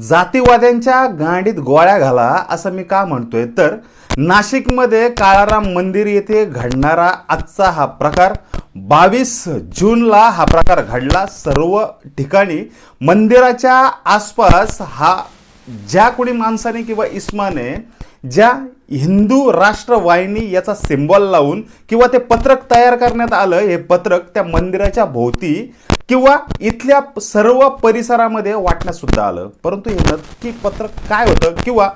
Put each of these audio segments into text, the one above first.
जातीवाद्यांच्या गांडीत गोळ्या घाला असं मी का म्हणतोय? तर नाशिकमध्ये काळाराम मंदिर येथे घडणारा आजचा हा प्रकार बावीस जूनला हा प्रकार घडला. सर्व ठिकाणी मंदिराच्या आसपास हा ज्या कोणी माणसाने किंवा इस्माने ज्या हिंदू राष्ट्रवाहिनी याचा सिम्बॉल लावून किंवा ते पत्रक तयार करण्यात आलं हे पत्रक त्या मंदिराच्या भोवती किंवा इथल्या सर्व परिसरामध्ये वाटण्यात सुद्धा आलं. परंतु हे नक्की पत्रक काय होतं? किंवा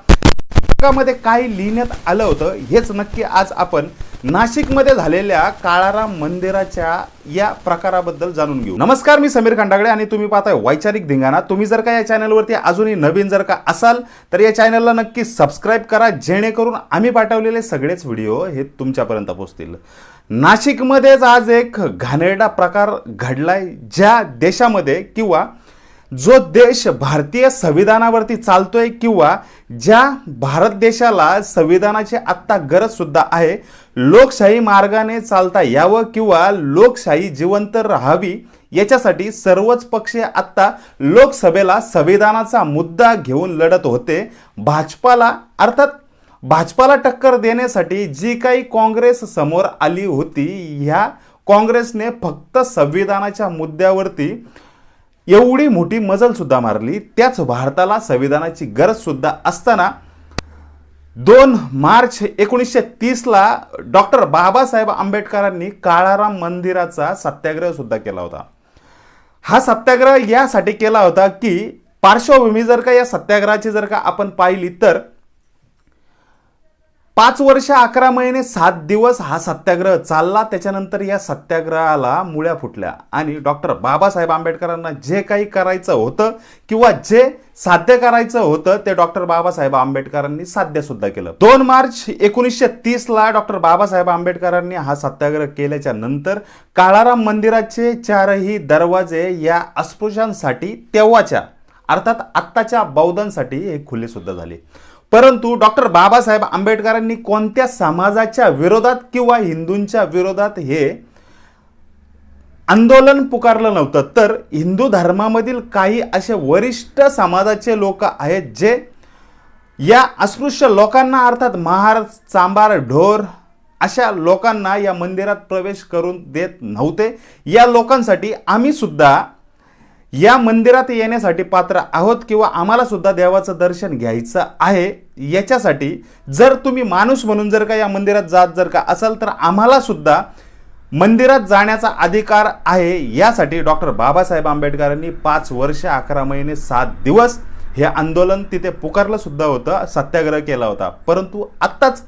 पुस्तकामध्ये काय लिहिण्यात आलं होतं हेच नक्की आज आपण नाशिकमध्ये झालेल्या काळाराम मंदिराच्या या प्रकाराबद्दल जाणून घेऊ. नमस्कार मी समीर खंडागडे आणि तुम्ही पाहताय वैचारिक धिंगाणा. तुम्ही जर का या चॅनलवरती अजूनही नवीन जर का असाल तर या चॅनलला नक्की सबस्क्राईब करा जेणेकरून आम्ही पाठवलेले सगळेच व्हिडिओ हे तुमच्यापर्यंत पोहोचतील. नाशिकमध्येच आज एक घाणेरडा प्रकार घडलाय ज्या देशामध्ये किंवा जो देश भारतीय संविधानावरती चालतोय किंवा ज्या भारत देशाला संविधानाची आत्ता गरज सुद्धा आहे लोकशाही मार्गाने चालता यावं किंवा लोकशाही जिवंत राहावी याच्यासाठी सर्वच पक्ष आत्ता लोकसभेला संविधानाचा मुद्दा घेऊन लढत होते. भाजपाला अर्थात भाजपाला टक्कर देण्यासाठी जी काही काँग्रेस समोर आली होती ह्या काँग्रेसने फक्त संविधानाच्या मुद्द्यावरती एवढी मोठी मजल सुद्धा मारली. त्याच भारताला संविधानाची गरज सुद्धा असताना दोन मार्च एकोणीसशे तीसला डॉक्टर बाबासाहेब आंबेडकरांनी काळाराम मंदिराचा सत्याग्रह सुद्धा केला होता. हा सत्याग्रह यासाठी केला होता की पार्श्वभूमी जर का या सत्याग्रहाची जर का आपण पाहिली तर पाच वर्ष अकरा महिने सात दिवस हा सत्याग्रह चालला. त्याच्यानंतर या सत्याग्रहाला मुळ्या फुटल्या. आणि डॉक्टर बाबासाहेब आंबेडकरांना जे काही करायचं होतं किंवा जे साध्य करायचं होतं ते डॉक्टर बाबासाहेब आंबेडकरांनी साध्य सुद्धा केलं. दोन मार्च एकोणीसशे तीसला डॉक्टर बाबासाहेब आंबेडकरांनी हा सत्याग्रह केल्याच्यानंतर काळाराम मंदिराचे चारही दरवाजे या अस्पृश्यांसाठी तेव्हाच्या अर्थात आत्ताच्या बौद्धांसाठी हे खुले सुद्धा झाले. परंतु डॉक्टर बाबासाहेब आंबेडकरांनी कोणत्या समाजाच्या विरोधात किंवा हिंदूंच्या विरोधात हे आंदोलन पुकारलं नव्हतं? तर हिंदू धर्मामधील काही असे वरिष्ठ समाजाचे लोक आहेत जे या अस्पृश्य लोकांना अर्थात महार चांबार ढोर अशा लोकांना या मंदिरात प्रवेश करून देत नव्हते. या लोकांसाठी आम्ही सुद्धा या मंदिरात येण्यासाठी पात्र आहोत किंवा आम्हाला सुद्धा देवाचं दर्शन घ्यायचं आहे याच्यासाठी जर तुम्ही माणूस म्हणून जर का या मंदिरात जात जर का असाल तर आम्हाला सुद्धा मंदिरात जाण्याचा अधिकार आहे. यासाठी डॉक्टर बाबासाहेब आंबेडकरांनी पाच वर्ष अकरा महिने सात दिवस हे आंदोलन तिथे पुकारलं सुद्धा होतं सत्याग्रह केला होता. परंतु आत्ताच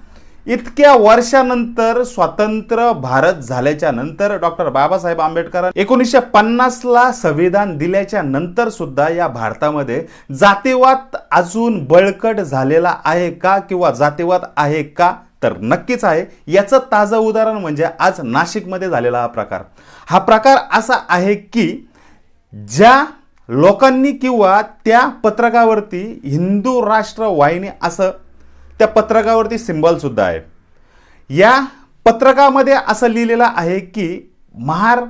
इतक्या वर्षानंतर स्वतंत्र भारत झाल्याच्यानंतर डॉक्टर बाबासाहेब आंबेडकर एकोणीसशे पन्नासला संविधान दिल्याच्या नंतर सुद्धा या भारतामध्ये जातीवाद अजून बळकट झालेला आहे का किंवा जातीवाद आहे का? तर नक्कीच आहे. याचं ताजं उदाहरण म्हणजे आज नाशिकमध्ये झालेला हा प्रकार. हा प्रकार असा आहे की ज्या लोकांनी किंवा त्या पत्रकावरती हिंदू राष्ट्र वाहिनी असं त्या पत्रकावरती सिंबल सुद्धा आहे. या पत्रकामध्ये असं लिहिलेलं आहे की महार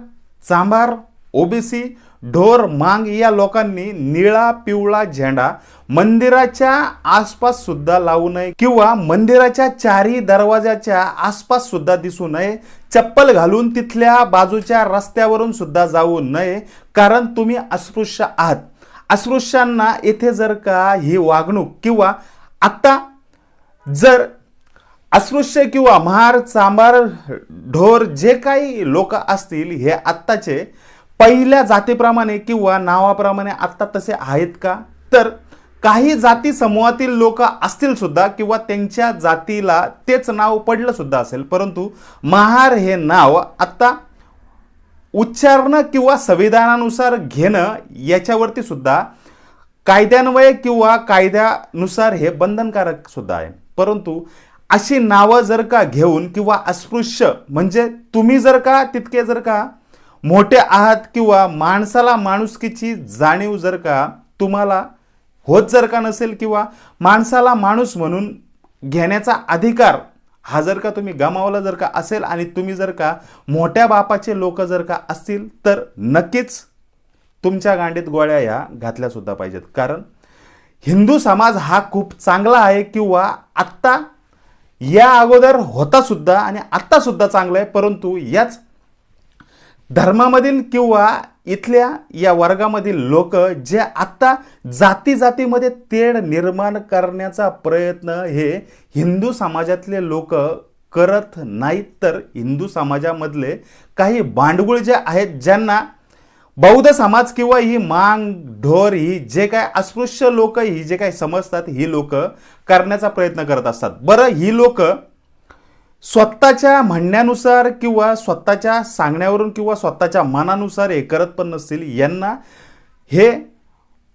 चांभार ओबीसी ढोर मांग या लोकांनी निळा पिवळा झेंडा मंदिराच्या आसपास सुद्धा लावू नये किंवा मंदिराच्या चारही दरवाजाच्या आसपास सुद्धा दिसू नये. चप्पल घालून तिथल्या बाजूच्या रस्त्यावरून सुद्धा जाऊ नये. कारण तुम्ही अस्पृश्य आहात. अस्पृश्यांना येथे जर का ही वागणूक किंवा आत्ता जर अस्पृश्य किंवा महार चांबार ढोर जे काही लोक असतील हे आत्ताचे पहिल्या जातीप्रमाणे किंवा नावाप्रमाणे आत्ता तसे आहेत का? तर काही जाती समूहातील लोक असतील सुद्धा किंवा त्यांच्या जातीला तेच नाव पडलं सुद्धा असेल. परंतु महार हे नाव आत्ता उच्चारणं किंवा संविधानानुसार घेणं याच्यावरती सुद्धा कायद्यान्वये किंवा कायद्यानुसार हे बंधनकारक सुद्धा आहे. परंतु अशी नावं जर का घेऊन किंवा अस्पृश्य म्हणजे तुम्ही जर का तितके जर का मोठे आहात किंवा माणसाला माणुसकीची जाणीव जर का तुम्हाला होत जर का नसेल किंवा माणसाला माणूस म्हणून घेण्याचा अधिकार हा जर का तुम्ही गमावला जर का असेल आणि तुम्ही जर का मोठ्या बापाचे लोक जर का असतील तर नक्कीच तुमच्या गांडीत गोळ्या ह्या घातल्यासुद्धा पाहिजेत. कारण हिंदू समाज हा खूप चांगला आहे किंवा आत्ता या अगोदर होतासुद्धा आणि आत्तासुद्धा चांगला आहे परंतु याच धर्मामधील किंवा इथल्या या वर्गामधील लोक जे आत्ता जाती जातीमध्ये तेढ निर्माण करण्याचा प्रयत्न हे हिंदू समाजातले लोक करत नाहीत तर हिंदू समाजामधले काही भांडगुळ जे आहेत ज्यांना बौद्ध समाज किंवा ही मांग ढोर ही जे काय अस्पृश्य लोक ही जे काय समजतात ही लोक करण्याचा प्रयत्न करत असतात. बरं ही लोक स्वतःच्या म्हणण्यानुसार किंवा स्वतःच्या सांगण्यावरून किंवा स्वतःच्या मनानुसार हे करत पण नसतील यांना हे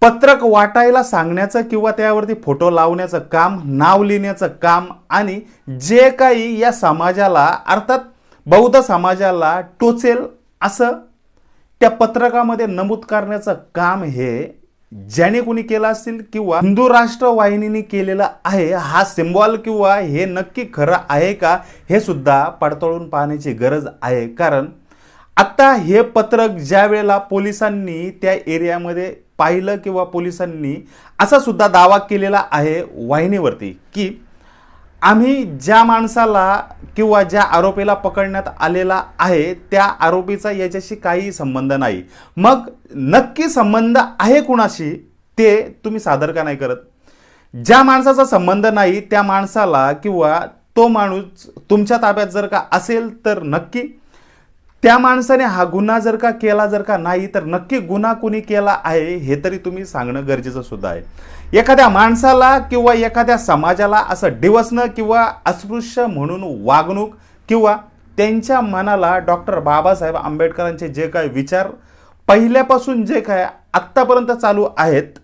पत्रक वाटायला सांगण्याचं किंवा त्यावरती फोटो लावण्याचं काम नाव लिहिण्याचं काम आणि जे काही या समाजाला अर्थात बौद्ध समाजाला टोचेल असं त्या पत्रकामध्ये नमूद करण्याचं काम हे ज्याने कोणी केलं असेल किंवा हिंदू राष्ट्र वाहिनीने केलेलं आहे हा सिम्बॉल किंवा हे नक्की खरं आहे का हे सुद्धा पडताळून पाहण्याची गरज आहे. कारण आत्ता हे पत्रक ज्या वेळेला पोलिसांनी त्या एरियामध्ये पाहिलं किंवा पोलिसांनी असा सुद्धा दावा केलेला आहे वाहिनीवरती की आम्ही ज्या माणसाला किंवा ज्या आरोपीला पकडण्यात आलेला आहे त्या आरोपीचा याच्याशी काही संबंध नाही. मग नक्की संबंध आहे कुणाशी ते तुम्ही सादर का नाही करत? ज्या माणसाचा संबंध नाही त्या माणसाला किंवा तो माणूस तुमच्या ताब्यात जर का असेल तर नक्की त्या माणसाने हा गुन्हा जर का केला जर का नाही तर नक्की गुन्हा कुणी केला आहे हे तरी तुम्ही सांगणं गरजेचं सुद्धा आहे. एखाद्या माणसाला किंवा एखाद्या समाजाला असं डिवसणं किंवा अस्पृश्य म्हणून वागणूक किंवा त्यांच्या मनाला डॉक्टर बाबासाहेब आंबेडकरांचे जे काय विचार पहिल्यापासून जे काय आत्तापर्यंत चालू आहेत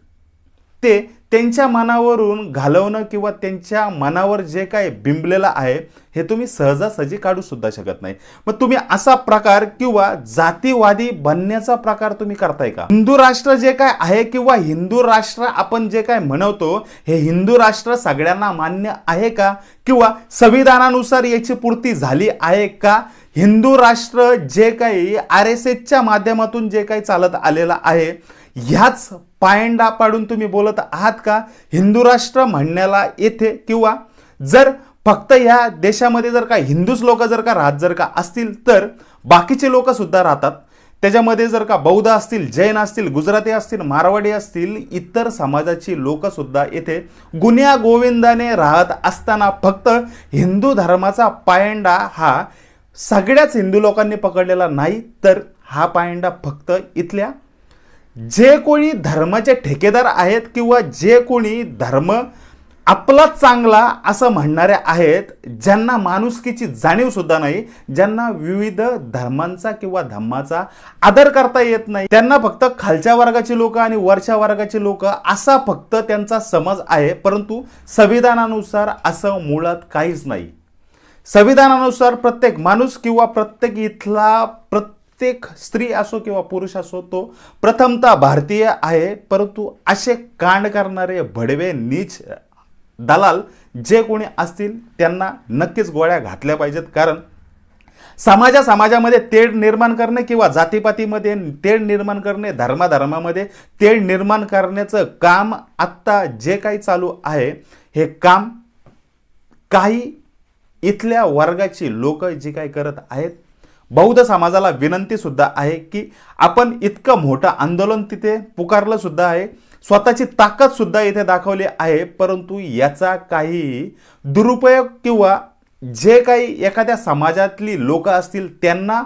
ते त्यांच्या मनावरून घालवणं किंवा त्यांच्या मनावर जे काय बिंबलेलं आहे हे तुम्ही सहजासहजी काढू सुद्धा शकत नाही. मग तुम्ही असा प्रकार किंवा जातीवादी बनण्याचा प्रकार तुम्ही करताय का? हिंदू राष्ट्र जे काय आहे किंवा हिंदू राष्ट्र आपण जे काय म्हणवतो हे हिंदू राष्ट्र सगळ्यांना मान्य आहे का? किंवा संविधानानुसार याची पूर्ती झाली आहे का? हिंदू राष्ट्र जे काही आर एस एसच्या माध्यमातून जे काही चालत आलेलं आहे ह्याच पायंडा पाडून तुम्ही बोलत आहात का? हिंदू राष्ट्र म्हणण्याला येथे किंवा जर फक्त ह्या देशामध्ये जर का हिंदूच लोक जर का राहत जर का असतील तर बाकीचे लोकसुद्धा राहतात. त्याच्यामध्ये जर का बौद्ध असतील जैन असतील गुजराती असतील मारवाडी असतील इतर समाजाची लोकंसुद्धा येथे गुन्ह्या गोविंदाने राहत असताना फक्त हिंदू धर्माचा पायंडा हा सगळ्याच हिंदू लोकांनी पकडलेला नाही तर हा पायंडा फक्त इथल्या जे कोणी धर्माचे ठेकेदार आहेत किंवा जे कोणी धर्म आपला चांगला असं म्हणणारे आहेत ज्यांना माणुसकीची जाणीवसुद्धा नाही ज्यांना विविध धर्मांचा किंवा धम्माचा आदर करता येत नाही त्यांना फक्त खालच्या वर्गाची लोक आणि वरच्या वर्गाची लोक असा फक्त त्यांचा समज आहे परंतु संविधानानुसार असं मुळात काहीच नाही. संविधानानुसार प्रत्येक माणूस किंवा प्रत्येक इथला प्रत्येक स्त्री असो किंवा पुरुष असो तो प्रथमतः भारतीय आहे परंतु असे कांड करणारे भडवे नीच दलाल जे कोणी असतील त्यांना नक्कीच गोळ्या घातल्या पाहिजेत. कारण समाजा समाजामध्ये तेढ निर्माण करणे किंवा जातीपातीमध्ये तेढ निर्माण करणे धर्माधर्मामध्ये तेढ निर्माण करण्याचं काम आत्ता जे काही चालू आहे हे काम काही इथल्या वर्गाची लोक जी काही करत आहेत बौद्ध समाजाला विनंती सुद्धा आहे की आपण इतकं मोठं आंदोलन तिथे पुकारलं सुद्धा आहे. स्वतःची ताकद सुद्धा इथे दाखवली आहे. परंतु याचा काही दुरुपयोग किंवा जे काही एखाद्या समाजातली लोक असतील त्यांना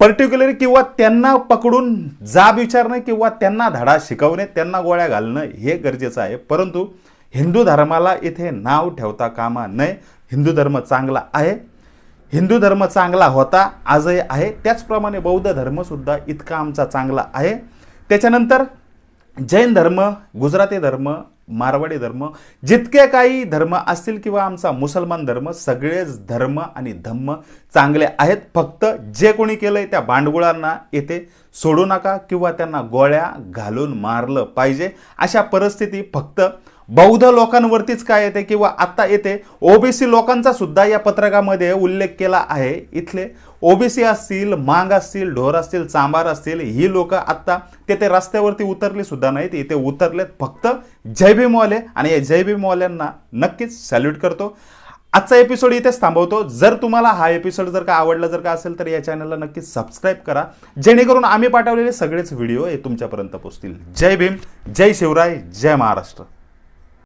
पर्टिक्युलर किंवा त्यांना पकडून जाब विचारणे किंवा त्यांना धडा शिकवणे त्यांना गोळ्या घालणं हे गरजेचं आहे. परंतु हिंदू धर्माला इथे नाव ठेवता कामा नये. हिंदू धर्म चांगला आहे. हिंदू धर्म चांगला होता आजही आहे. त्याचप्रमाणे बौद्ध धर्मसुद्धा इतका आमचा चांगला आहे. त्याच्यानंतर जैन धर्म गुजराती धर्म मारवाडी धर्म जितके काही धर्म असतील किंवा आमचा मुसलमान धर्म सगळेच धर्म आणि धम्म चांगले आहेत. फक्त जे कोणी केलंय त्या भांडगुळांना येथे सोडू नका किंवा त्यांना गोळ्या घालून मारलं पाहिजे. अशा परिस्थिती फक्त बौद्ध लोकांवरतीच काय येते किंवा आता येते ओबीसी लोकांचा सुद्धा या पत्रकामध्ये उल्लेख केला आहे. इथले ओबीसी असतील मांग असतील ढोर असतील चांबार असतील ही लोक आत्ता तेथे रस्त्यावरती उतरली सुद्धा नाहीत. इथे उतरलेत फक्त जय भीमवाले आणि या जय भीमवाल्यांना नक्कीच सॅल्यूट करतो. आजचा एपिसोड इथेच थांबवतो. जर तुम्हाला हा एपिसोड जर का आवडला जर का असेल तर या चॅनलला नक्कीच सबस्क्राईब करा. जेणेकरून आम्ही पाठवलेले सगळेच व्हिडिओ हे तुमच्यापर्यंत पोहोचतील. जय भीम जय शिवराय जय महाराष्ट्र.